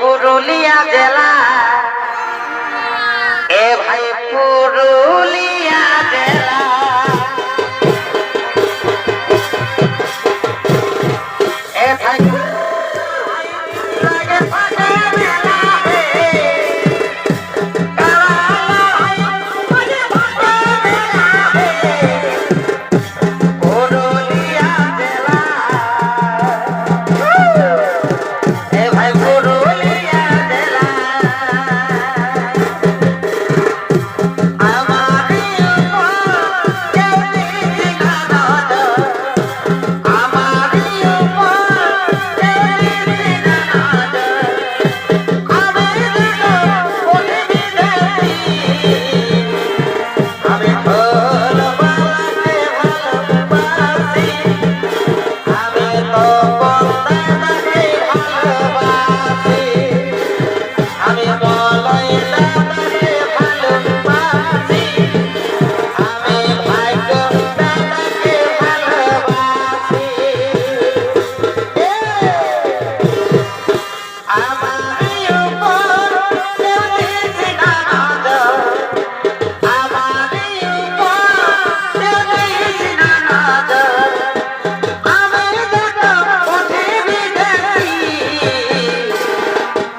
পুরুলিয়া জেলা। এ ভাই পুরুলিয়া জেলা।